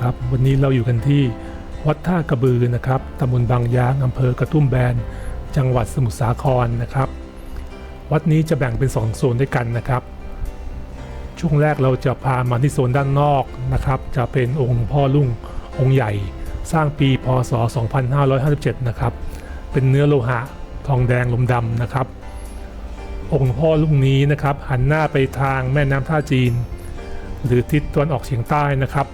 ครับ วันนี้เราอยู่กันที่วัดท่ากระบือนะครับตำบลบางยางอำเภอกระทุ่มแบน จังหวัดสมุทรสาครนะครับ วัดนี้จะแบ่งเป็นสองโซนด้วยกันนะครับ ช่วงแรกเราจะพามาที่โซนด้านนอกนะครับ จะเป็นองค์พ่อลุ่งองค์ใหญ่ สร้างปีพศ 2557 นะครับ เป็นเนื้อโลหะทองแดงลมดำนะครับ องค์พ่อลุ่งนี้นะครับ หันหน้าไปทางแม่น้ำท่าจีน หรือทิศตะวันออกเฉียงใต้นะครับ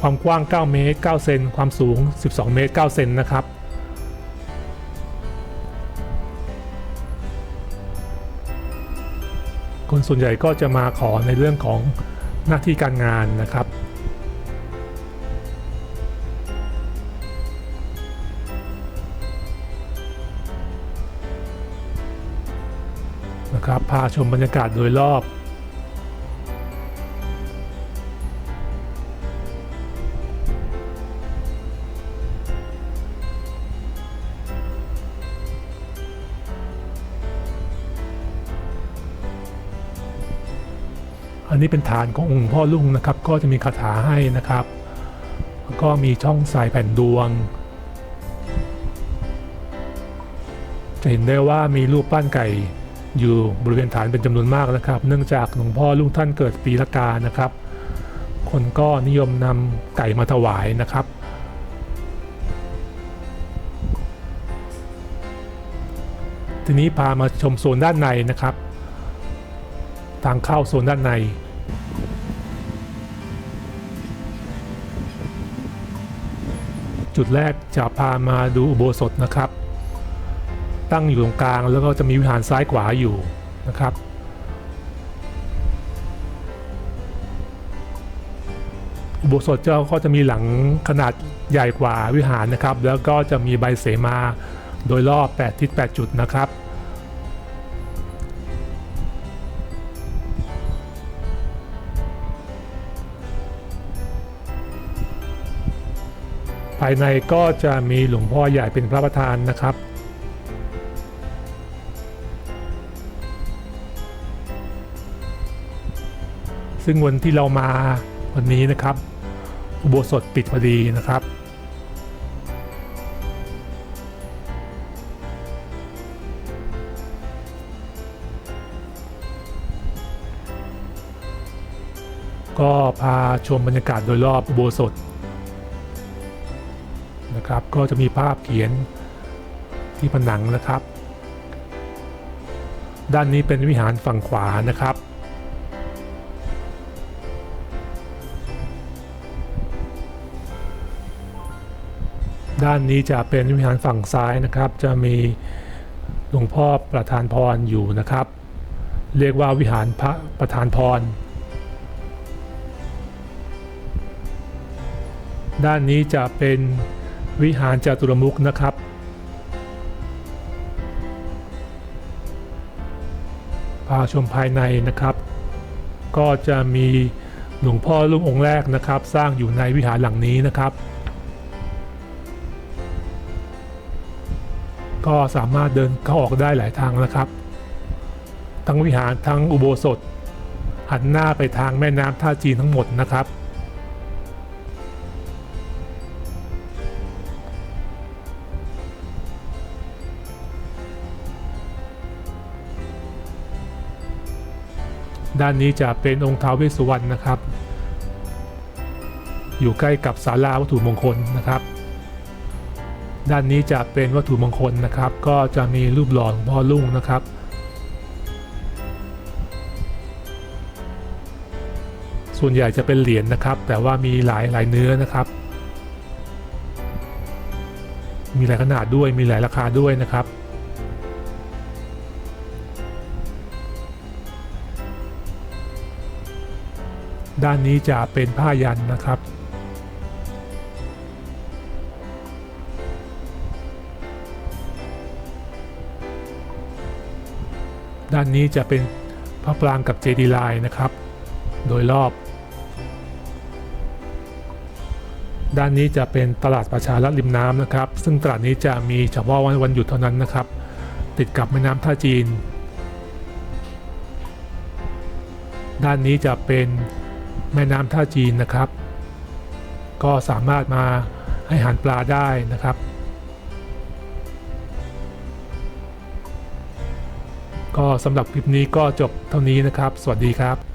ความกว้าง 9 เมตร 9 เซน ความสูง 12 เมตร 9 เซนนะครับ คนส่วนใหญ่ก็จะมาขอในเรื่องของหน้าที่การงานนะครับนะครับพาชมบรรยากาศโดยรอบ อันนี้เป็นฐานขององค์พ่อลุงนะครับ ก็จะมีคาถาให้นะครับ ก็มีช่องใส่แผ่นดวง จะเห็นได้ว่ามีรูปปั้นไก่อยู่บริเวณฐานเป็นจำนวนมากนะครับ เนื่องจากหลวงพ่อลุงท่านเกิดปีละกานะครับ คนก็นิยมนำไก่มาถวายนะครับ ทีนี้พามาชมโซนด้านในนะครับ ทางเข้าโซนด้านใน จุดแรกจะพามาดูอุโบสถนะครับ ตั้งอยู่ตรงกลางแล้วก็จะมีวิหารซ้ายขวาอยู่นะครับ อุโบสถเจ้าก็จะมีหลังขนาดใหญ่กว่าวิหารนะครับ แล้วก็จะมีใบเสมาโดยรอบ 8 ทิศ 8 จุดนะครับ ภายในก็จะมีหลวงพ่อใหญ่เป็นพระประธานนะครับ ซึ่งวันที่เรามาวันนี้นะครับ อุโบสถปิดพอดีนะครับก็พาชมบรรยากาศโดยรอบอุโบสถ นะครับ ก็จะมีภาพเขียนที่ผนังนะครับ ด้านนี้เป็นวิหารฝั่งขวานะครับ ด้านนี้จะเป็นวิหารฝั่งซ้ายนะครับ จะมีหลวงพ่อประธานพรอยู่นะครับ เรียกว่าวิหารพระประธานพรด้านนี้จะเป็น วิหารจตุรมุขนะครับ พาชมภายในนะครับ ก็จะมีหลวงพ่อลุงองค์แรกนะครับ สร้างอยู่ในวิหารหลังนี้นะครับ ก็สามารถเดินเข้าออกได้หลายทางนะครับ ทั้งวิหารทั้งอุโบสถ หันหน้าไปทางแม่น้ำท่าจีนทั้งหมดนะครับ ด้านนี้จะเป็นองค์ท้าวเวสสุวรรณนะครับ อยู่ใกล้กับศาลาวัตถุมงคลนะครับ ด้านนี้จะเป็นวัตถุมงคลนะครับ ก็จะมีรูปหล่อหลวงพ่อลุ่งนะครับ ส่วนใหญ่จะเป็นเหรียญนะครับ แต่ว่ามีหลายหลายเนื้อนะครับ มีหลายขนาดด้วยมีหลายราคาด้วยนะครับ ด้านนี้จะเป็นผ้ายันนะครับ ด้านนี้จะเป็นพระปรางกับเจดีย์ลายนะครับ โดยรอบ ด้านนี้จะเป็นตลาดประชารัฐริมน้ำนะครับ ซึ่งตลาดนี้จะมีเฉพาะวันวันหยุดเท่านั้นนะครับ ติดกับแม่น้ำท่าจีนด้านนี้จะเป็น แม่น้ำท่าจีนนะครับ ก็สามารถมาให้หารปลาได้นะครับ ก็สำหรับคลิปนี้ก็จบเท่านี้นะครับ สวัสดีครับ